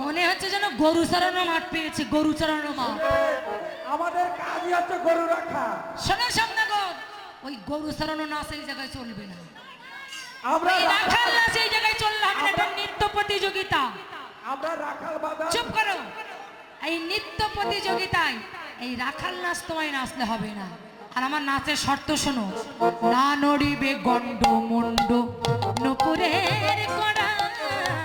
মনে হচ্ছে যেন গরু চড়ানো মাঠ পেয়েছে গরু চড়ানো মাঠ। আমাদের কাজই হচ্ছে গরু রাখা। শোনো সামনাগর ওই গরু চড়ানো নাচ এই জায়গায় চলবে না। আমরা রাখাল- রাখাল নাচ এই জায়গায় চললে হবে না নৃত্য প্রতিযোগিতা। আমরা রাখাল বাজার চুপ করো। এই নৃত্য প্রতিযোগিতায় এই রাখাল নাচ তোমায় নাচতে হবে না। আর আমার নাচের শর্ত শোনো না নড়িবে গন্ড মন্ড নপুরের কড়াই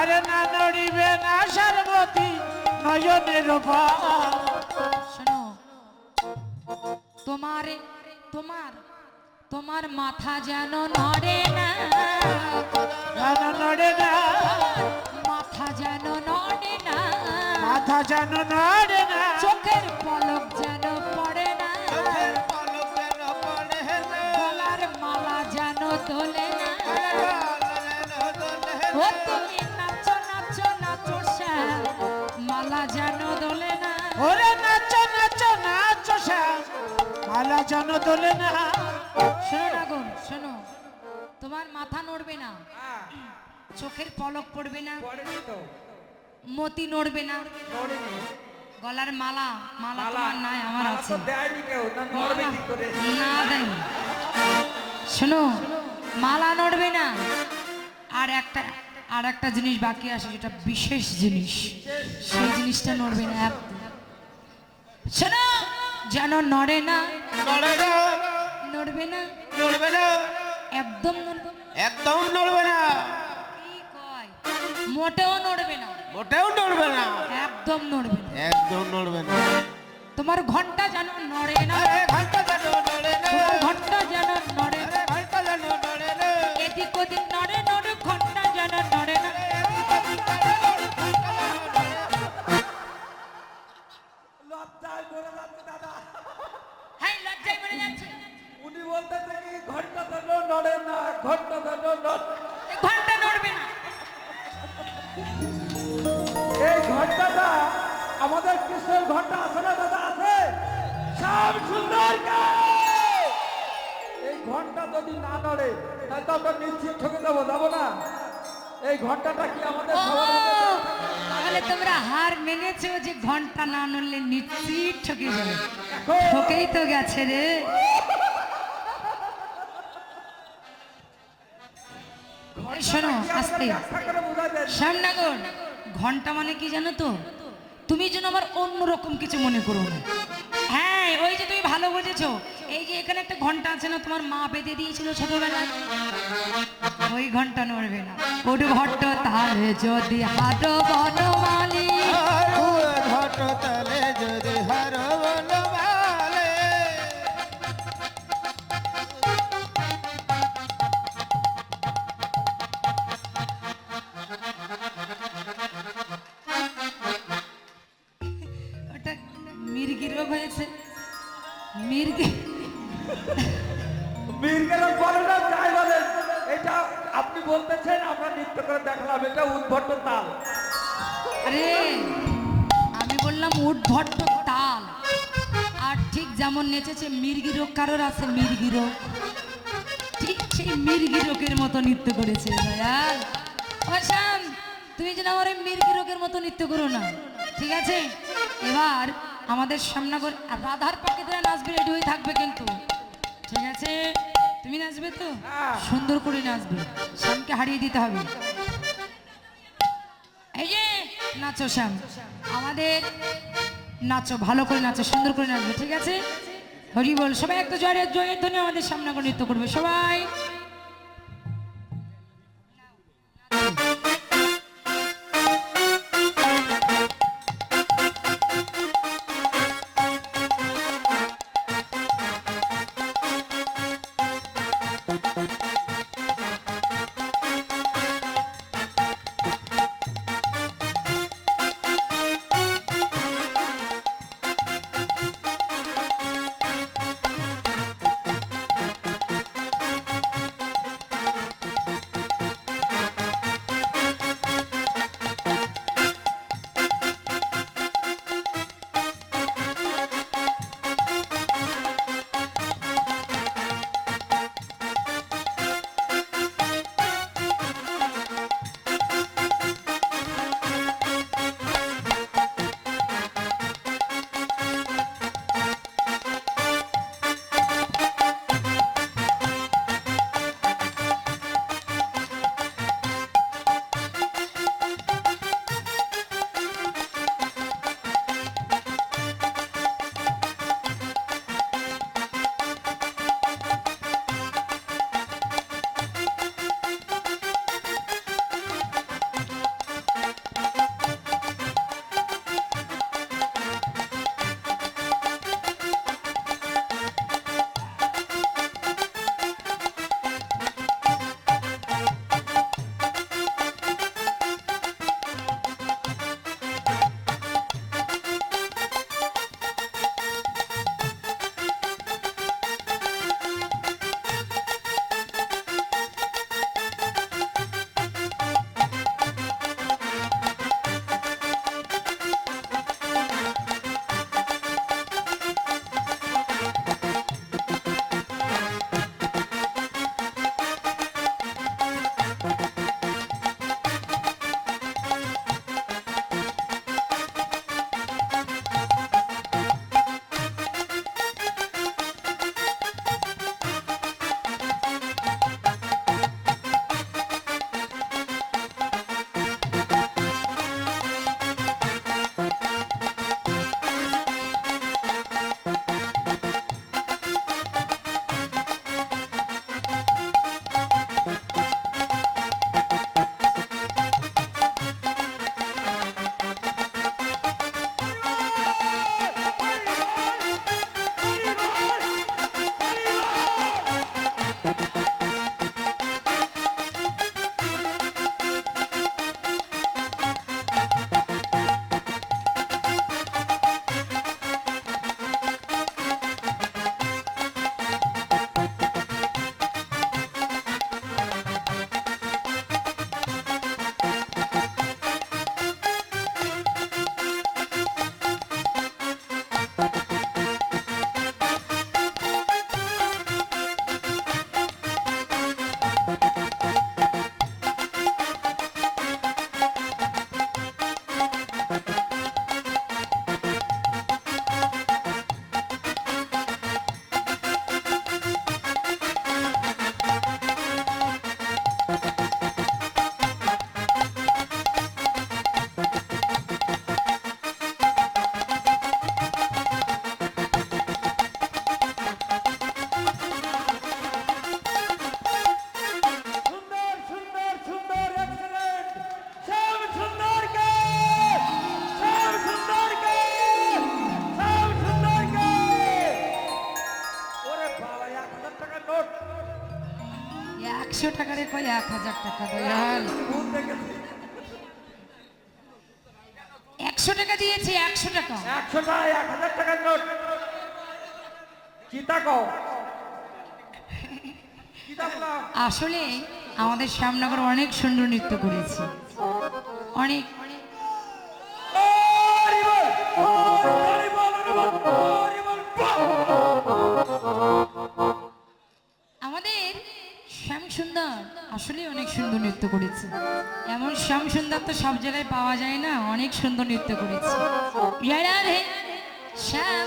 তোমার না নড়িবে না সারবতী নয়নের শোনো তোমার তোমার তোমার মাথা যেন নড়ে না। যেন নড়ে না। মাথা যেন নড়ে না। মাথা যেন নড়ে না। চোখের পলক যেন পড়ে না। গলার মালা যেন তোলে না। ও তুমি মালা তোলে না। শোনো না গো শোনো। তোমার মাথা নড়বে না। চোখের পলক পড়বে না। মতি নড়বে না। গলার মালা মালা তোমার নাই আমার আছে। না দেয় শোনো মালা নড়বে না। আর একটা আর একটা জিনিস বাকি আছে যেটা বিশেষ জিনিস। সেই জিনিসটা নড়বে না। শোনো যেন নড়ে না। নড়ে না। নড়বে না। নড়বে না। একদম নড়বে একদম নড়বে না। কয়? মোটেও নড়বে না। মোটেও নড়বে না। একদম নড়বে না। একদম নড়বে না। তোমার ঘণ্টা যেন নড়ে না। ঘণ্টা যেন নড়ে না। তোমার ঘণ্টা যেন নড়ে না। ঘণ্টা যেন নড়ে না। এদিক ওদিক নড়ে নড়ে ঘণ্টা যেন নড়ে না। যদি না নড়ে তাহলে তো আমরা নিশ্চিত ঠকে যাব যাব না। এই ঘন্টাটা কি আমাদের? তাহলে তোমরা হার মেনেছো যে ঘণ্টা না নড়লে নিশ্চিত ঠকে যাবে। ঠকেই তো গেছে রে। শোনো আস্তে। শ্যামনগর ঘণ্টা মানে কি জানো তো? তুমি যেন আবার অন্যরকম কিছু মনে করো না। হ্যাঁ ওই যে তুমি ভালো বুঝেছ। এই যে এখানে একটা ঘণ্টা আছে না, তোমার মা বেঁধে দিয়েছিল ছোটবেলায়। ওই ঘণ্টা নড়বে না। ওর ঘট্ট তাহলে যদি হাট বনমালী। ঘট তলে যদি ওটা মির্গি রোগ হয়েছে। মির্গি আপনি বলতেছেন, আমরা নৃত্য করে দেখালাম, এটা উদ্ভট তাল। আরে, আমি বললাম উদ্ভট্ট তাল। আর ঠিক যেমন নেচেছে মির্গি রোগ কারোর আছে মির্গি রোগ ঠিক সেই মির্গি রোগের মতো নৃত্য করেছে, দয়াল। শ্যাম, তুমি যেন আমার ওই মির্গি রোগের মতো নৃত্য করো না। ঠিক আছে? এবার আমাদের আর রাধার পাখি ধরে নাচবে রেডি হয়ে থাকবে কিন্তু। ঠিক আছে? তুমি নাচবে তো? হ্যাঁ। সুন্দর করে নাচবে। শ্যামকে হারিয়ে দিতে হবে। এই যে নাচো শ্যাম। আমাদের নাচো ভালো করে নাচো সুন্দর করে নাচবে ঠিক আছে? হরি বল সবাই একটা জয়ের জয়ের ধরে আমাদের সামনে করে নৃত্য করবে। সবাই একশো টাকারে কয় এক হাজার টাকা দয়াল একশো টাকা দিয়েছি একশো টাকা। একশো টাকা এক হাজার টাকার নোট। চিতা কও। আসলে আমাদের শ্যামনগর অনেক সুন্দর নৃত্য করেছে। অনেক শ্যাম সুন্দর আসলেই অনেক সুন্দর নৃত্য করেছে। এমন শ্যাম সুন্দর তো সব জায়গায় পাওয়া যায় না, অনেক সুন্দর নৃত্য করেছে। শ্যাম,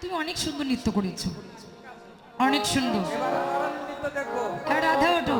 তুমি অনেক সুন্দর নৃত্য করেছ। অনেক সুন্দর। রাধা ওটো